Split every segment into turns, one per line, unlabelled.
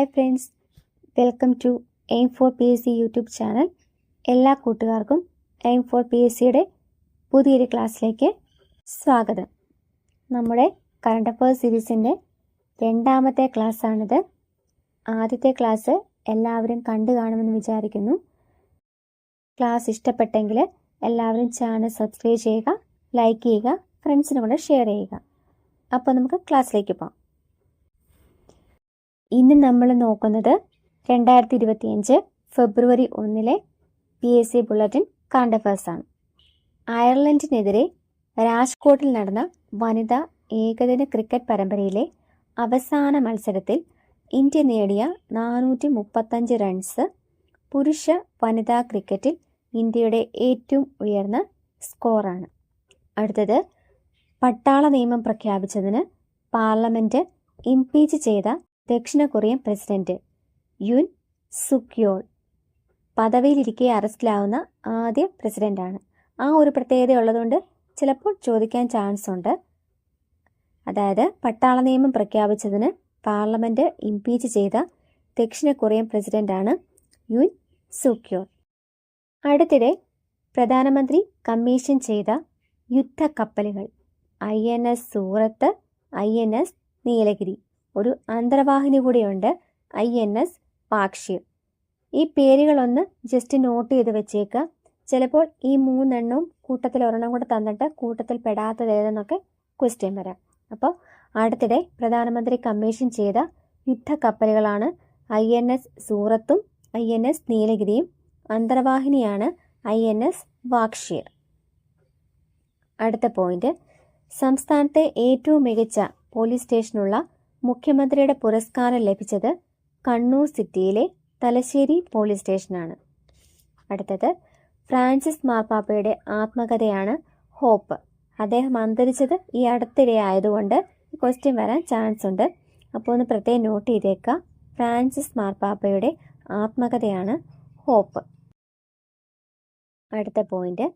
Hi friends. Welcome to aim for P S C YouTube channel. എല്ലാ കൂട്ടുകാർക്കും aim for P S സിയുടെ പുതിയൊരു ക്ലാസ്സിലേക്ക് സ്വാഗതം. നമ്മുടെ കറണ്ട് അഫയേഴ്സ് സീരീസിന്റെ രണ്ടാമത്തെ ക്ലാസ്സാണിത്. ആദ്യത്തെ ക്ലാസ് എല്ലാവരും കണ്ടു കാണുമെന്ന് വിചാരിക്കുന്നു. ക്ലാസ് ഇഷ്ടപ്പെട്ടെങ്കിൽ എല്ലാവരും ചാനൽ സബ്സ്ക്രൈബ് ചെയ്യുക ലൈക്ക് ചെയ്യുക ഫ്രണ്ട്സിനും കൂടെ ഷെയർ ചെയ്യുക. അപ്പോൾ നമുക്ക് ക്ലാസ്സിലേക്ക് പോകാം. ഇന്ന് നമ്മൾ നോക്കുന്നത് രണ്ടായിരത്തി ഇരുപത്തിയഞ്ച് ഫെബ്രുവരി ഒന്നിലെ പി എസ് സി ബുള്ളറ്റിൻ ആണ്. അയർലൻഡിനെതിരെ രാജ്കോട്ടിൽ നടന്ന വനിതാ ഏകദിന ക്രിക്കറ്റ് പരമ്പരയിലെ അവസാന മത്സരത്തിൽ ഇന്ത്യ നേടിയ നാനൂറ്റി മുപ്പത്തഞ്ച് റൺസ് പുരുഷ വനിതാ ക്രിക്കറ്റിൽ ഇന്ത്യയുടെ ഏറ്റവും ഉയർന്ന സ്കോറാണ് അടുത്തത് പട്ടാള നിയമം പ്രഖ്യാപിച്ചതിന് പാർലമെന്റ് ഇംപീച്ച് ചെയ്ത ദക്ഷിണ കൊറിയൻ പ്രസിഡന്റ് യുൻ സുക്യോൾ പദവിയിലിരിക്കെ അറസ്റ്റിലാവുന്ന ആദ്യ പ്രസിഡന്റാണ്. ആ ഒരു പ്രത്യേകത ഉള്ളതുകൊണ്ട് ചിലപ്പോൾ ചോദിക്കാൻ ചാൻസ് ഉണ്ട്. അതായത് പട്ടാള നിയമം പ്രഖ്യാപിച്ചതിന് പാർലമെന്റ് ഇംപീച്ച് ചെയ്ത ദക്ഷിണ കൊറിയൻ പ്രസിഡന്റാണ് യുൻ സുക്യോൾ. അടുത്തിടെ പ്രധാനമന്ത്രി കമ്മീഷൻ ചെയ്ത യുദ്ധ കപ്പലുകൾ I N S Surat I N S Nilgiri. ഒരു അന്തർവാഹിനി കൂടിയുണ്ട്. ഐ എൻ എസ് പാക്ഷി ഈ പേരുകളൊന്ന് ജസ്റ്റ് നോട്ട് ചെയ്ത് വെച്ചേക്കുക. ചിലപ്പോൾ ഈ മൂന്നെണ്ണവും കൂട്ടത്തിൽ ഒരെണ്ണം കൂടെ തന്നിട്ട് കൂട്ടത്തിൽ പെടാത്തത് ഏതെന്നൊക്കെ ക്വസ്റ്റ്യൻ വരാം. അപ്പോൾ അടുത്തിടെ പ്രധാനമന്ത്രി കമ്മീഷൻ ചെയ്ത യുദ്ധക്കപ്പലുകളാണ് ഐ എൻ എസ് സൂറത്തും ഐ എൻ എസ് നീലഗിരിയും. അന്തർവാഹിനിയാണ് ഐ എൻ എസ് വാക്ഷിയർ അടുത്ത പോയിന്റ് സംസ്ഥാനത്തെ ഏറ്റവും മികച്ച പോലീസ് സ്റ്റേഷനുള്ള മുഖ്യമന്ത്രിയുടെ പുരസ്കാരം ലഭിച്ചത് കണ്ണൂർ സിറ്റിയിലെ തലശ്ശേരി പോലീസ് സ്റ്റേഷനാണ്. അടുത്തത് ഫ്രാൻസിസ് മാർപ്പാപ്പയുടെ ആത്മകഥയാണ് ഹോപ്പ്. അദ്ദേഹം അന്തരിച്ചത് ഈ അടുത്തിടെ ആയതുകൊണ്ട് ക്വസ്റ്റ്യൻ വരാൻ ചാൻസ് ഉണ്ട്. അപ്പോൾ ഒന്ന് പ്രത്യേകം നോട്ട് ചെയ്തേക്കുക. ഫ്രാൻസിസ് മാർപ്പാപ്പയുടെ ആത്മകഥയാണ് ഹോപ്പ്. അടുത്ത പോയിന്റ്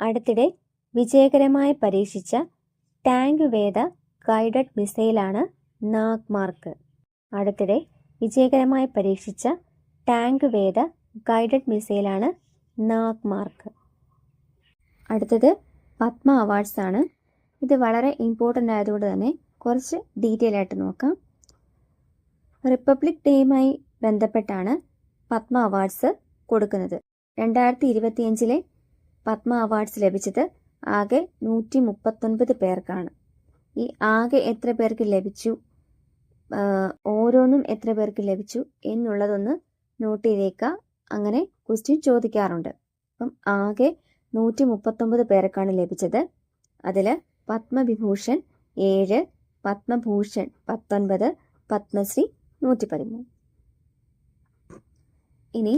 അടുത്തിടെ വിജയകരമായി പരീക്ഷിച്ച ടാങ്ക് വേദ ഗൈഡഡ് മിസൈലാണ് നാഗ് മാർക്ക് അടുത്തിടെ വിജയകരമായി പരീക്ഷിച്ച ടാങ്ക് വേദ ഗൈഡഡ് മിസൈലാണ് നാഗ് മാർക്ക് അടുത്തത് പത്മ അവാർഡ്സ് ആണ്. ഇത് വളരെ ഇമ്പോർട്ടന്റ് ആയതുകൊണ്ട് തന്നെ കുറച്ച് ഡീറ്റെയിൽ ആയിട്ട് നോക്കാം. റിപ്പബ്ലിക് ഡേയുമായി ബന്ധപ്പെട്ടാണ് പത്മ അവാർഡ്സ് കൊടുക്കുന്നത്. രണ്ടായിരത്തി ഇരുപത്തിയഞ്ചിലെ പത്മ അവാർഡ്സ് ലഭിച്ചത് ആകെ നൂറ്റി മുപ്പത്തൊൻപത് പേർക്കാണ്. ഈ ആകെ എത്ര പേർക്ക് ലഭിച്ചു? ഓരോന്നും എത്ര പേർക്ക് ലഭിച്ചു എന്നുള്ളതൊന്ന് നോട്ട് ചെയ്തേക്കുക അങ്ങനെ ക്വസ്റ്റ്യൻ ചോദിക്കാറുണ്ട്. അപ്പം ആകെ നൂറ്റി മുപ്പത്തൊമ്പത് പേർക്കാണ് ലഭിച്ചത്. അതിൽ പത്മവിഭൂഷൺ ഏഴ് പത്മഭൂഷൺ പത്തൊൻപത് പത്മശ്രീ നൂറ്റി പതിമൂന്ന് ഇനി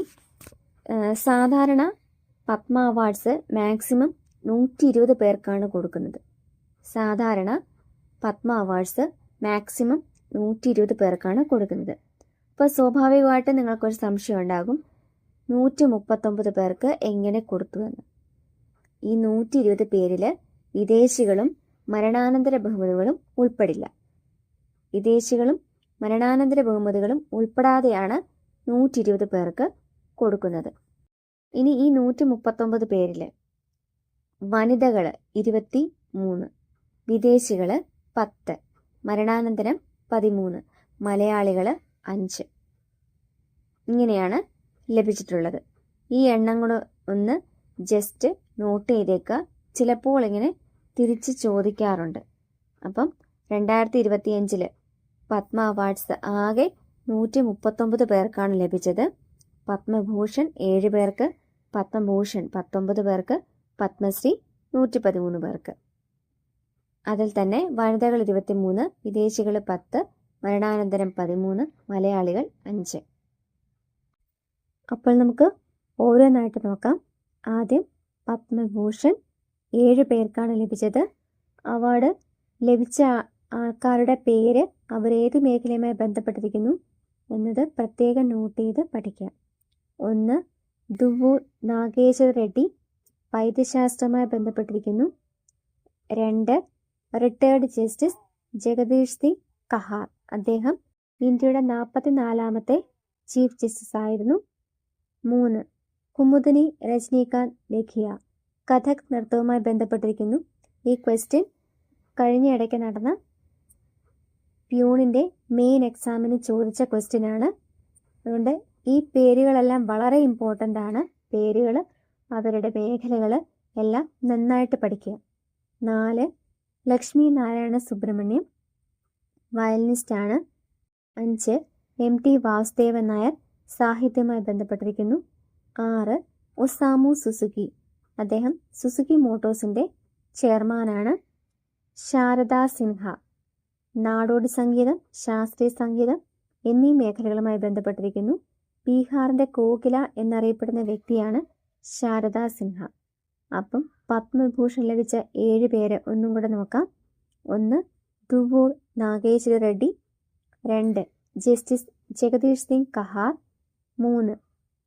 സാധാരണ പത്മ അവാർഡ്സ് മാക്സിമം നൂറ്റി ഇരുപത് പേർക്കാണ് കൊടുക്കുന്നത്. സാധാരണ പത്മ അവാർഡ്സ് മാക്സിമം നൂറ്റി ഇരുപത് പേർക്കാണ് കൊടുക്കുന്നത്. അപ്പോൾ സ്വാഭാവികമായിട്ട് നിങ്ങൾക്കൊരു സംശയം ഉണ്ടാകും. നൂറ്റി മുപ്പത്തൊമ്പത് പേർക്ക് എങ്ങനെ കൊടുത്തു എന്ന്. ഈ നൂറ്റി ഇരുപത് പേരിൽ വിദേശികളും മരണാനന്തര ബഹുമതികളും ഉൾപ്പെടില്ല. വിദേശികളും മരണാനന്തര ബഹുമതികളും ഉൾപ്പെടാതെയാണ് നൂറ്റി ഇരുപത് പേർക്ക് കൊടുക്കുന്നത്. ഇനി ഈ നൂറ്റി മുപ്പത്തൊമ്പത് പേരിൽ വനിതകൾ ഇരുപത്തി മൂന്ന് വിദേശികൾ പത്ത്. മരണാനന്തരം പതിമൂന്ന്. മലയാളികൾ അഞ്ച്. ഇങ്ങനെയാണ് ലഭിച്ചിട്ടുള്ളത്. ഈ എണ്ണം കൂടെ ഒന്ന് ജസ്റ്റ് നോട്ട് ചെയ്തേക്കുക ചിലപ്പോൾ ഇങ്ങനെ തിരിച്ച് ചോദിക്കാറുണ്ട്. അപ്പം രണ്ടായിരത്തി ഇരുപത്തിയഞ്ചിൽ പത്മ അവാർഡ്സ് ആകെ നൂറ്റി മുപ്പത്തൊമ്പത് പേർക്കാണ് ലഭിച്ചത്. പത്മഭൂഷൺ ഏഴ് പേർക്ക് പത്മഭൂഷൺ പത്തൊമ്പത് പേർക്ക് പത്മശ്രീ നൂറ്റി പതിമൂന്ന് പേർക്ക്. അതിൽ തന്നെ വനിതകൾ ഇരുപത്തിമൂന്ന് വിദേശികൾ പത്ത് മരണാനന്തരം പതിമൂന്ന് മലയാളികൾ അഞ്ച്. അപ്പോൾ നമുക്ക് ഓരോന്നായിട്ട് നോക്കാം. ആദ്യം പത്മഭൂഷൺ ഏഴ് പേർക്കാണ് ലഭിച്ചത്. അവാർഡ് ലഭിച്ച ആൾക്കാരുടെ പേര് അവരേത് മേഖലയുമായി ബന്ധപ്പെട്ടിരിക്കുന്നു എന്നത് പ്രത്യേകം നോട്ട് ചെയ്ത് പഠിക്കാം. ഒന്ന് ദുവൂർ നാഗേശ്വര റെഡ്ഡി വൈദ്യശാസ്ത്രവുമായി ബന്ധപ്പെട്ടിരിക്കുന്നു. രണ്ട് റിട്ടയർഡ് ജസ്റ്റിസ് ജഗദീഷ് സിംഗ് കഹാർ. അദ്ദേഹം ഇന്ത്യയുടെ നാൽപ്പത്തിനാലാമത്തെ ചീഫ് ജസ്റ്റിസ് ആയിരുന്നു. മൂന്ന്. കുമുദിനി രജനീകാന്ത് ലേഖിയ. കഥക് നൃത്തവുമായി ബന്ധപ്പെട്ടിരിക്കുന്നു. ഈ ക്വസ്റ്റ്യൻ കഴിഞ്ഞ ഇടയ്ക്ക് നടന്ന പ്യൂണിന്റെ മെയിൻ എക്സാമിന് ചോദിച്ച ക്വസ്റ്റ്യൻ ആണ്. അതുകൊണ്ട് ഈ പേരുകളെല്ലാം വളരെ ഇമ്പോർട്ടന്റ് ആണ്. പേരുകൾ അവരുടെ മേഖലകൾ എല്ലാം നന്നായിട്ട് പഠിക്കുക. നാല്. ലക്ഷ്മി നാരായണ സുബ്രഹ്മണ്യം വയലിനിസ്റ്റാണ് അഞ്ച് എം ടി വാസുദേവൻ നായർ സാഹിത്യവുമായി ബന്ധപ്പെട്ടിരിക്കുന്നു. ആറ് ഒസാമു സുസുക്കി. അദ്ദേഹം സുസുക്കി മോട്ടോഴ്സിന്റെ ചെയർമാനാണ്. ശാരദാ സിൻഹ നാടോടി സംഗീതം ശാസ്ത്രീയ സംഗീതം എന്നീ മേഖലകളുമായി ബന്ധപ്പെട്ടിരിക്കുന്നു. ബീഹാറിന്റെ കോകില എന്നറിയപ്പെടുന്ന വ്യക്തിയാണ് ശാരദാ സിൻഹ. അപ്പം പത്മവിഭൂഷൺ ലഭിച്ച ഏഴ് പേര് ഒന്നും കൂടെ നോക്കാം. ഒന്ന് ദുവൂർ നാഗേശ്വര റെഡ്ഡി. രണ്ട് ജസ്റ്റിസ് ജഗദീഷ് സിംഗ് കഹാർ. മൂന്ന്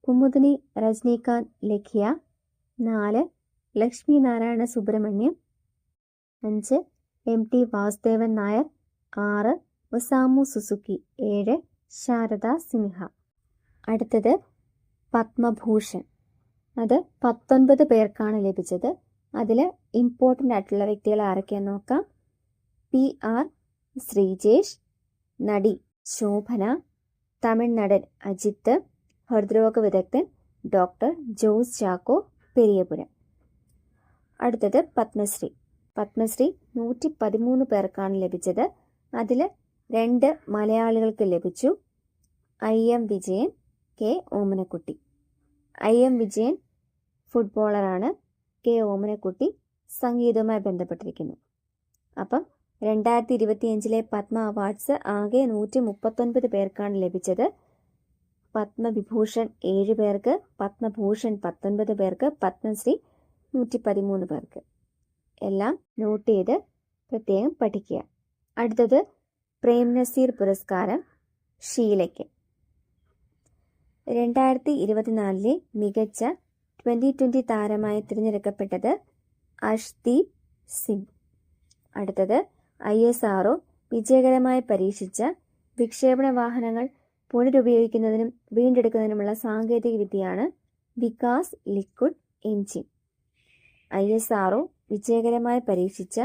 കുമുദിനി രജനീകാന്ത് ലഖിയ. നാല് ലക്ഷ്മി നാരായണ സുബ്രഹ്മണ്യം. അഞ്ച് എം ടി വാസുദേവൻ നായർ. ആറ് ഒസാമു സുസുക്കി. ഏഴ് ശാരദ സിൻഹ. അടുത്തത് പത്മഭൂഷൺ. അത് പത്തൊൻപത് പേർക്കാണ് ലഭിച്ചത്. അതിൽ ഇമ്പോർട്ടന്റ് ആയിട്ടുള്ള വ്യക്തികൾ ആരൊക്കെയാന്ന് നോക്കാം. പി ആർ ശ്രീജേഷ് നടി ശോഭന തമിഴ്നടൻ അജിത്ത് ഹൃദ്രോഗ വിദഗ്ധൻ ഡോക്ടർ ജോസ് ചാക്കോ പെരിയപുരം. അടുത്തത് പത്മശ്രീ. പത്മശ്രീ നൂറ്റി പതിമൂന്ന് പേർക്കാണ് ലഭിച്ചത്. അതിൽ രണ്ട് മലയാളികൾക്ക് ലഭിച്ചു. I M Vijayan K Omanakutty. I M Vijayan ഫുട്ബോളറാണ് K Omanakutty സംഗീതവുമായി ബന്ധപ്പെട്ടിരിക്കുന്നു. അപ്പം രണ്ടായിരത്തി ഇരുപത്തിയഞ്ചിലെ പത്മ അവാർഡ്സ് ആകെ നൂറ്റി മുപ്പത്തൊൻപത് പേർക്കാണ് ലഭിച്ചത്. പത്മവിഭൂഷൺ ഏഴ് പേർക്ക് പത്മഭൂഷൺ പത്തൊൻപത് പേർക്ക് പത്മശ്രീ നൂറ്റി പതിമൂന്ന് പേർക്ക്. എല്ലാം നോട്ട് ചെയ്ത് പ്രത്യേകം പഠിക്കുക. അടുത്തത് പ്രേം നസീർ പുരസ്കാരം ഷീലയ്ക്ക്. രണ്ടായിരത്തി ഇരുപത്തിനാലിലെ മികച്ച ട്വന്റി ട്വന്റി താരമായി തിരഞ്ഞെടുക്കപ്പെട്ടത് അഷ്ദീപ് സിംഗ്. അടുത്തത് ഐ എസ് ആർഒ വിജയകരമായി പരീക്ഷിച്ച വിക്ഷേപണ വാഹനങ്ങൾ പുനരുപയോഗിക്കുന്നതിനും വീണ്ടെടുക്കുന്നതിനുമുള്ള സാങ്കേതിക വിദ്യയാണ് Vikas liquid engine I S R O വിജയകരമായി പരീക്ഷിച്ച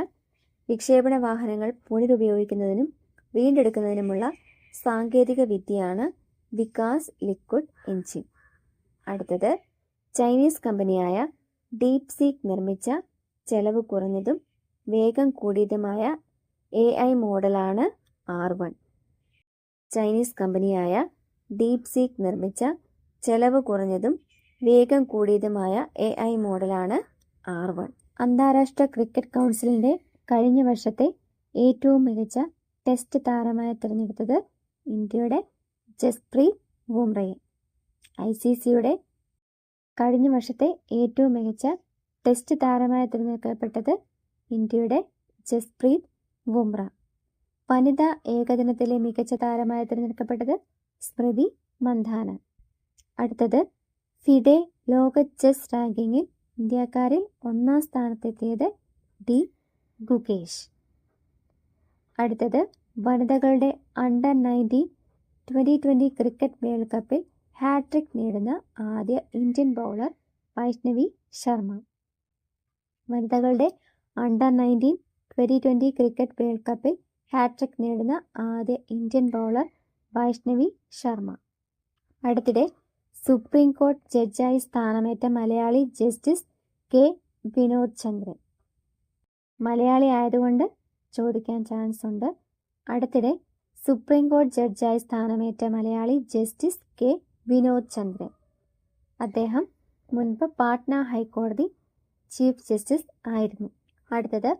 വിക്ഷേപണ വാഹനങ്ങൾ പുനരുപയോഗിക്കുന്നതിനും വീണ്ടെടുക്കുന്നതിനുമുള്ള സാങ്കേതിക വിദ്യയാണ് വികാസ് ലിക്വിഡ് എഞ്ചിൻ അടുത്തത് ചൈനീസ് കമ്പനിയായ ഡീപ് സീക്ക് നിർമ്മിച്ച ചെലവ് കുറഞ്ഞതും വേഗം കൂടിയതുമായ എ ഐ മോഡലാണ് ആർ വൺ ചൈനീസ് കമ്പനിയായ ഡീപ് സീക്ക് നിർമ്മിച്ച ചെലവ് കുറഞ്ഞതും വേഗം കൂടിയതുമായ എ ഐ മോഡലാണ് ആർ വൺ അന്താരാഷ്ട്ര ക്രിക്കറ്റ് കൗൺസിലിന്റെ കഴിഞ്ഞ വർഷത്തെ ഏറ്റവും മികച്ച ടെസ്റ്റ് താരമായി തിരഞ്ഞെടുത്തത് ഇന്ത്യയുടെ ജസ്പ്രീത് ബുംറയെ. ഐ സി സിയുടെ കഴിഞ്ഞ വർഷത്തെ ഏറ്റവും മികച്ച ടെസ്റ്റ് താരമായി തിരഞ്ഞെടുക്കപ്പെട്ടത് ഇന്ത്യയുടെ ജസ്പ്രീത് ബുംറ. വനിതാ ഏകദിനത്തിലെ മികച്ച താരമായി തിരഞ്ഞെടുക്കപ്പെട്ടത് സ്മൃതി മന്ദാന അടുത്തത് ഫിഡെ ലോക ചെസ് റാങ്കിങ്ങിൽ ഇന്ത്യക്കാരിൽ ഒന്നാം സ്ഥാനത്തെത്തിയത് ഡി ഗുകേഷ്. അടുത്തത് വനിതകളുടെ under nineteen twenty twenty cricket world കപ്പിൽ ഹാട്രിക് നേടുന്ന ആദ്യ ഇന്ത്യൻ ബൗളർ വൈഷ്ണവി ശർമ്മ. വനിതകളുടെ under nineteen twenty twenty cricket world കപ്പിൽ ഹാട്രിക് നേടുന്ന ആദ്യ ഇന്ത്യൻ ബൗളർ വൈഷ്ണവി ശർമ്മ. അടുത്തിടെ സുപ്രീം കോടതി ജഡ്ജായി സ്ഥാനമേറ്റ മലയാളി ജസ്റ്റിസ് കെ വിനോദ് ചന്ദ്രൻ. മലയാളി ആയതുകൊണ്ട് ചോദിക്കാൻ ചാൻസ് ഉണ്ട്. അടുത്തിടെ സുപ്രീം കോടതി ജഡ്ജായി സ്ഥാനമേറ്റ മലയാളി ജസ്റ്റിസ് കെ വിനോദ് ചന്ദ്രൻ. അദ്ദേഹം മുൻപ് പാട്ന ഹൈക്കോടതി ചീഫ് ജസ്റ്റിസ് ആയിരുന്നു. അടുത്തത്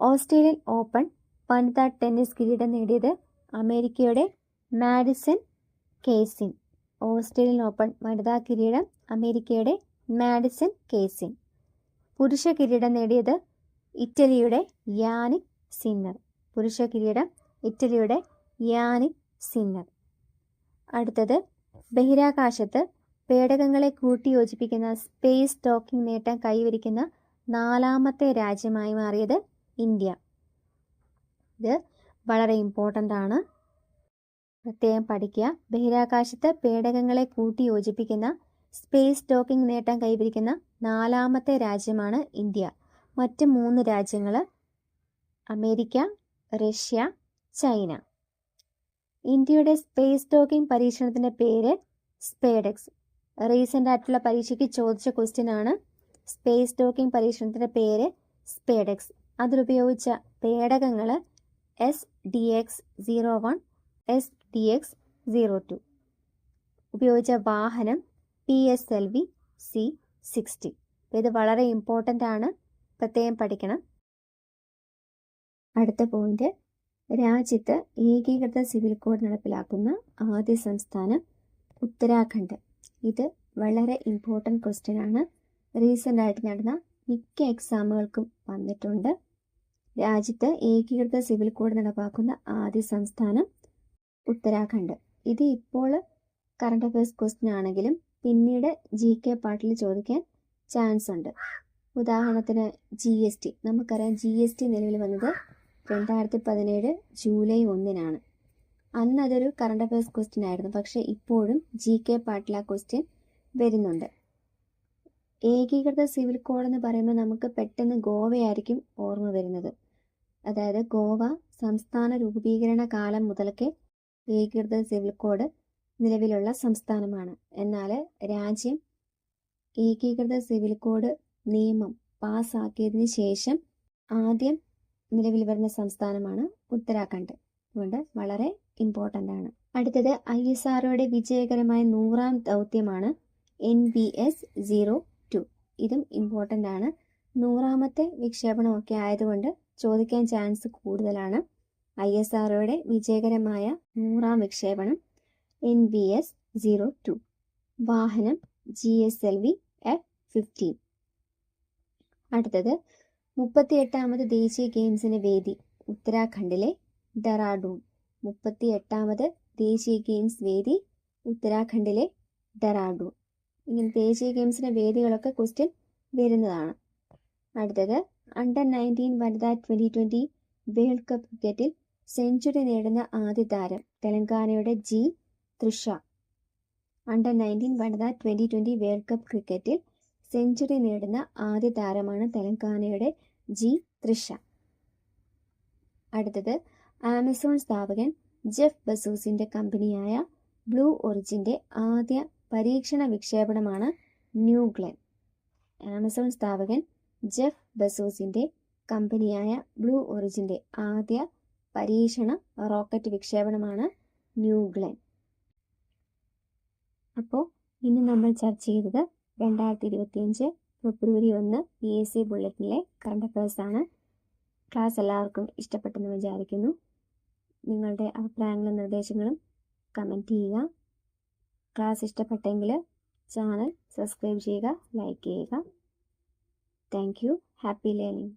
ഓസ്ട്രേലിയൻ ഓപ്പൺ വനിതാ ടെന്നീസ് കിരീടം നേടിയത് അമേരിക്കയുടെ മാഡിസൺ കേസിൻ. ഓസ്ട്രേലിയൻ ഓപ്പൺ വനിതാ കിരീടം അമേരിക്കയുടെ മാഡിസൺ കേസിൻ. പുരുഷ കിരീടം നേടിയത് ഇറ്റലിയുടെ യാനി സിന്നർ. പുരുഷ കിരീടം ഇറ്റലിയുടെ യാനി സിന്നർ. അടുത്തത് ബഹിരാകാശത്ത് പേടകങ്ങളെ കൂട്ടിയോജിപ്പിക്കുന്ന സ്പേസ് ടോക്കിംഗ് നേട്ടം കൈവരിക്കുന്ന നാലാമത്തെ രാജ്യമായി മാറിയത് ഇന്ത്യ. ഇത് വളരെ ഇമ്പോർട്ടന്റ് ആണ്. പ്രത്യേകം പഠിക്കുക. ബഹിരാകാശത്ത് പേടകങ്ങളെ കൂട്ടിയോജിപ്പിക്കുന്ന സ്പേസ് ടോക്കിംഗ് നേട്ടം കൈവരിക്കുന്ന നാലാമത്തെ രാജ്യമാണ് ഇന്ത്യ. മറ്റ് മൂന്ന് രാജ്യങ്ങൾ അമേരിക്ക റഷ്യ ചൈന. ഇന്ത്യയുടെ സ്പേസ് ഡോക്കിംഗ് പരീക്ഷണത്തിന്റെ പേര് സ്പേഡെക്സ് റീസെന്റ് ആയിട്ടുള്ള പരീക്ഷയ്ക്ക് ചോദിച്ച ക്വസ്റ്റ്യൻ ആണ് സ്പേസ് ഡോക്കിംഗ് പരീക്ഷണത്തിന്റെ പേര് സ്പേഡെക്സ് അതിലുപയോഗിച്ച പേടകങ്ങൾ S D X zero one S D X zero two ഉപയോഗിച്ച വാഹനം P S L V C sixty ഇത് വളരെ ഇമ്പോർട്ടന്റ് ആണ്. പ്രത്യേകം പഠിക്കണം. അടുത്ത പോയിന്റ് രാജ്യത്ത് ഏകീകൃത സിവിൽ കോഡ് നടപ്പിലാക്കുന്ന ആദ്യ സംസ്ഥാനം ഉത്തരാഖണ്ഡ്. ഇത് വളരെ ഇമ്പോർട്ടന്റ് ക്വസ്റ്റ്യൻ ആണ്. റീസെന്റ് ആയിട്ട് നടന്ന മിക്ക എക്സാമുകൾക്കും വന്നിട്ടുണ്ട്. രാജ്യത്ത് ഏകീകൃത സിവിൽ കോഡ് നടപ്പാക്കുന്ന ആദ്യ സംസ്ഥാനം ഉത്തരാഖണ്ഡ്. ഇത് ഇപ്പോൾ കറണ്ട് അഫയേഴ്സ് ക്വസ്റ്റ്യൻ ആണെങ്കിലും പിന്നീട് ജി കെ പാർട്ടിൽ ചോദിക്കാൻ ചാൻസ് ഉണ്ട്. ഉദാഹരണത്തിന് ജി എസ് ടി നമുക്കറിയാം ജി എസ് ടി നിലവിൽ വന്നത് രണ്ടായിരത്തി പതിനേഴ് ജൂലൈ ഒന്നിനാണ്. അന്ന് അതൊരു കറണ്ട് അഫയേഴ്സ് ക്വസ്റ്റ്യൻ ആയിരുന്നു. പക്ഷേ ഇപ്പോഴും ജി കെ പാട്ടിൽ ആ ക്വസ്റ്റ്യൻ വരുന്നുണ്ട്. ഏകീകൃത സിവിൽ കോഡ് എന്ന് പറയുമ്പോൾ നമുക്ക് പെട്ടെന്ന് ഗോവയായിരിക്കും ഓർമ്മ വരുന്നത്. അതായത് ഗോവ സംസ്ഥാന രൂപീകരണ കാലം മുതൽക്കേ ഏകീകൃത സിവിൽ കോഡ് നിലവിലുള്ള സംസ്ഥാനമാണ്. എന്നാൽ രാജ്യം ഏകീകൃത സിവിൽ കോഡ് നിയമം പാസ്സാക്കിയതിന് ശേഷം ആദ്യം നിലവിൽ വരുന്ന സംസ്ഥാനമാണ് ഉത്തരാഖണ്ഡ്. അതുകൊണ്ട് വളരെ ഇമ്പോർട്ടന്റ് ആണ്. അടുത്തത് ഐ എസ് ആർഒയുടെ വിജയകരമായ നൂറാം ദൗത്യമാണ് N V S zero two ഇതും ഇമ്പോർട്ടന്റ് ആണ്. നൂറാമത്തെ വിക്ഷേപണമൊക്കെ ആയതുകൊണ്ട് ചോദിക്കാൻ ചാൻസ് കൂടുതലാണ്. ഐ എസ് ആർഒയുടെ വിജയകരമായ നൂറാം വിക്ഷേപണം N V S zero two വാഹനം G S L V F fifteen അടുത്തത് മുപ്പത്തി എട്ടാമത് ദേശീയ ഗെയിംസിന് വേദി ഉത്തരാഖണ്ഡിലെ ഡെറാഡൂൺ. മുപ്പത്തി എട്ടാമത് ദേശീയ ഗെയിംസ് വേദി ഉത്തരാഖണ്ഡിലെ ഡെറാഡൂൺ. ഇങ്ങനെ ദേശീയ ഗെയിംസിന്റെ വേദികളൊക്കെ ക്വസ്റ്റ്യൻ വരുന്നതാണ്. അടുത്തത് അണ്ടർ നയന്റീൻ വനിതാ ട്വന്റി ട്വന്റി വേൾഡ് കപ്പ് ക്രിക്കറ്റിൽ സെഞ്ചുറി നേടുന്ന ആദ്യ താരം തെലങ്കാനയുടെ ജി തൃഷ. അണ്ടർ നയന്റീൻ വനിതാ ട്വന്റി ട്വന്റി വേൾഡ് കപ്പ് ക്രിക്കറ്റിൽ സെഞ്ചുറി നേടുന്ന ആദ്യ താരമാണ് തെലങ്കാനയുടെ ജി തൃഷ. അടുത്തത് ആമസോൺ സ്ഥാപകൻ ജെഫ് ബസൂസിന്റെ കമ്പനിയായ ബ്ലൂ ഒറിജിന്റെ ആദ്യ പരീക്ഷണ വിക്ഷേപണമാണ് ന്യൂഗ്ലൻ ആമസോൺ സ്ഥാപകൻ ജെഫ് ബസൂസിന്റെ കമ്പനിയായ ബ്ലൂ ഒറിജിന്റെ ആദ്യ പരീക്ഷണ റോക്കറ്റ് വിക്ഷേപണമാണ് ന്യൂഗ്ലൻ അപ്പോൾ ഇന്ന് നമ്മൾ ചർച്ച ചെയ്തത് രണ്ടായിരത്തി ഇരുപത്തിയഞ്ച് ഫെബ്രുവരി ഒന്ന് പി എസ് സി ബുള്ളറ്റിനിലെ കറണ്ട് അഫയേഴ്സാണ് ക്ലാസ് എല്ലാവർക്കും ഇഷ്ടപ്പെട്ടെന്ന് വിചാരിക്കുന്നു. നിങ്ങളുടെ അഭിപ്രായങ്ങളും നിർദ്ദേശങ്ങളും കമന്റ് ചെയ്യുക. ക്ലാസ് ഇഷ്ടപ്പെട്ടെങ്കിൽ ചാനൽ സബ്സ്ക്രൈബ് ചെയ്യുക ലൈക്ക് ചെയ്യുക. Thank you happy learning